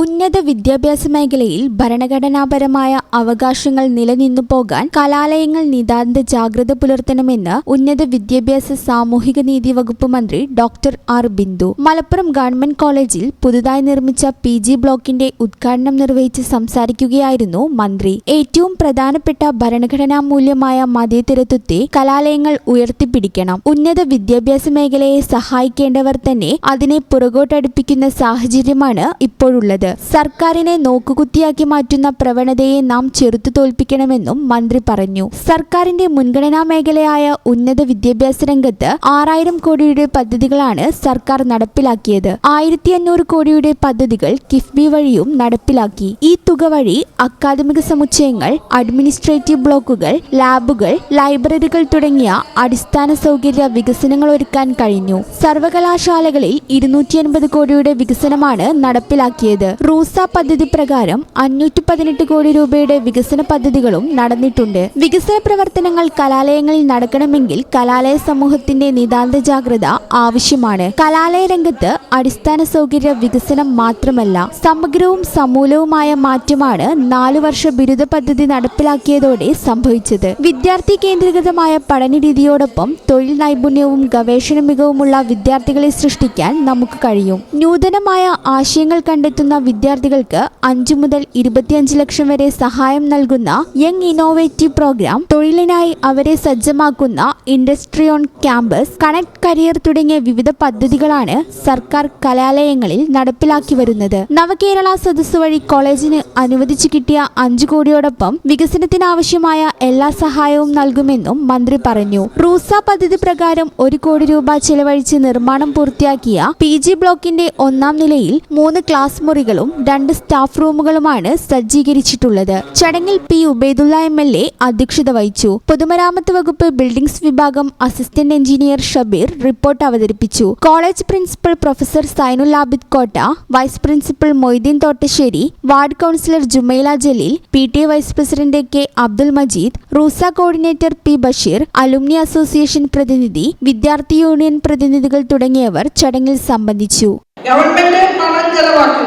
ഉന്നത വിദ്യാഭ്യാസ മേഖലയിൽ ഭരണഘടനാപരമായ അവകാശങ്ങൾ നിലനിന്നു പോകാൻ കലാലയങ്ങൾ നിതാന്ത ജാഗ്രത പുലർത്തണമെന്ന് ഉന്നത വിദ്യാഭ്യാസ സാമൂഹിക നീതി വകുപ്പ് മന്ത്രി doctor R Bindu. Malappuram government കോളേജിൽ പുതുതായി നിർമ്മിച്ച പി ജി ബ്ലോക്കിന്റെ ഉദ്ഘാടനം നിർവഹിച്ച് സംസാരിക്കുകയായിരുന്നു മന്ത്രി. ഏറ്റവും പ്രധാനപ്പെട്ട ഭരണഘടനാ മൂല്യമായ മതേതരത്വത്തെ കലാലയങ്ങൾ ഉയർത്തിപ്പിടിക്കണം. ഉന്നത വിദ്യാഭ്യാസ മേഖലയെ സഹായിക്കേണ്ടവർ തന്നെ അതിനെ പുറകോട്ടടുപ്പിക്കുന്ന സാഹചര്യമാണ് ഇപ്പോഴുള്ളത്. സർക്കാരിനെ നോക്കുകുത്തിയാക്കി മാറ്റുന്ന പ്രവണതയെ നാം ചെറുത്തു തോൽപ്പിക്കണമെന്നും മന്ത്രി പറഞ്ഞു. സർക്കാരിന്റെ മുൻഗണനാ മേഖലയായ ഉന്നത വിദ്യാഭ്യാസ രംഗത്ത് ആറായിരം കോടിയുടെ പദ്ധതികളാണ് സർക്കാർ നടപ്പിലാക്കിയത്. ആയിരത്തി അഞ്ഞൂറ് കോടിയുടെ പദ്ധതികൾ കിഫ്ബി വഴിയും നടപ്പിലാക്കി. ഈ തുക വഴി അക്കാദമിക സമുച്ചയങ്ങൾ അഡ്മിനിസ്ട്രേറ്റീവ് ബ്ലോക്കുകൾ ലാബുകൾ ലൈബ്രറികൾ തുടങ്ങിയ അടിസ്ഥാന സൗകര്യ വികസനങ്ങൾ ഒരുക്കാൻ കഴിഞ്ഞു. സർവകലാശാലകളിൽ ഇരുന്നൂറ്റി അൻപത് കോടിയുടെ വികസനമാണ് നടപ്പിലാക്കിയത്. റൂസ പദ്ധതി പ്രകാരം അഞ്ഞൂറ്റി പതിനെട്ട് കോടി രൂപയുടെ വികസന പദ്ധതികളും നടന്നിട്ടുണ്ട്. വികസന പ്രവർത്തനങ്ങൾ കലാലയങ്ങളിൽ നടക്കണമെങ്കിൽ കലാലയ സമൂഹത്തിന്റെ നിതാന്ത ജാഗ്രത ആവശ്യമാണ്. കലാലയ രംഗത്ത് അടിസ്ഥാന സൗകര്യ വികസനം മാത്രമല്ല സമഗ്രവും സമൂലവുമായ മാറ്റമാണ് നാലു വർഷ ബിരുദ പദ്ധതി നടപ്പിലാക്കിയതോടെ സംഭവിച്ചത്. വിദ്യാർത്ഥി കേന്ദ്രീകൃതമായ പഠന രീതിയോടൊപ്പം തൊഴിൽ നൈപുണ്യവും ഗവേഷണ മികവുമുള്ള വിദ്യാർത്ഥികളെ സൃഷ്ടിക്കാൻ നമുക്ക് കഴിയും. നൂതനമായ ആശയങ്ങൾ കണ്ടെത്തുന്ന വിദ്യാർത്ഥികൾക്ക് അഞ്ചു മുതൽ ഇരുപത്തിയഞ്ച് ലക്ഷം വരെ സഹായം നൽകുന്ന യങ് ഇന്നോവേറ്റീവ് പ്രോഗ്രാം തൊഴിലിനായി അവരെ സജ്ജമാക്കുന്ന industry on campus connect career തുടങ്ങിയ വിവിധ പദ്ധതികളാണ് സർക്കാർ കലാലയങ്ങളിൽ നടപ്പിലാക്കി വരുന്നത്. നവകേരള സദസ് വഴി കോളേജിന് അനുവദിച്ചു കിട്ടിയ അഞ്ചു കോടിയോടൊപ്പം വികസനത്തിനാവശ്യമായ എല്ലാ സഹായവും നൽകുമെന്നും മന്ത്രി പറഞ്ഞു. റൂസ പദ്ധതി പ്രകാരം ഒരു കോടി രൂപ ചെലവഴിച്ച് നിർമ്മാണം പൂർത്തിയാക്കിയ പി ബ്ലോക്കിന്റെ ഒന്നാം നിലയിൽ മൂന്ന് ക്ലാസ് മുറികളും രണ്ട് സ്റ്റാഫ് റൂമുകളുമാണ് സജ്ജീകരിച്ചിട്ടുള്ളത്. ചടങ്ങിൽ P. Ubaidulla M. L. A അധ്യക്ഷത വഹിച്ചു. പൊതുമരാമത്ത് വകുപ്പ് ബിൽഡിംഗ്സ് വിഭാഗം അസിസ്റ്റന്റ് എഞ്ചിനീയർ ഷബീർ റിപ്പോർട്ട് അവതരിപ്പിച്ചു. College principal professor Zainul Abid Kotta vice principal Moideen Thottassery ward councillor Jumaila Jaleel P. T. Vice president K. Abdul Majeed RUSA coordinator P. Basheer alumni association പ്രതിനിധി വിദ്യാർത്ഥി union പ്രതിനിധികൾ തുടങ്ങിയവർ ചടങ്ങിൽ സംബന്ധിച്ചു. Government പണം ചെലവാക്കുക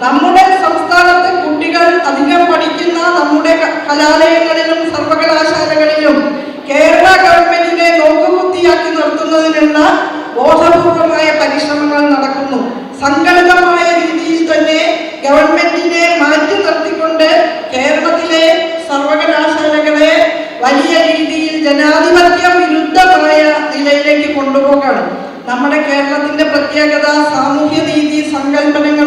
നമ്മുടെ സംസ്ഥാനത്തെ കുട്ടികൾ അധികം പഠിക്കുന്ന നമ്മുടെ കലാലയങ്ങളിലും സർവകലാശാലകളിലും കേരള ഗവൺമെന്റിനെ നോക്കുകുത്തിയാക്കി നിർത്തുന്നതിനുള്ള ബോധപൂർവമായ പരിശ്രമങ്ങൾ നടക്കുന്നു. സംഘടിതമായ രീതിയിൽ തന്നെ ഗവൺമെന്റിനെ മാറ്റി നിർത്തിക്കൊണ്ട് കേരളത്തിലെ സർവകലാശാലകളെ വലിയ രീതിയിൽ ജനാധിപത്യ വിരുദ്ധമായ നിലയിലേക്ക് കൊണ്ടുപോകണം നമ്മുടെ കേരളത്തിന്റെ പ്രത്യേകത സാമൂഹ്യ നീതി സങ്കല്പനങ്ങൾ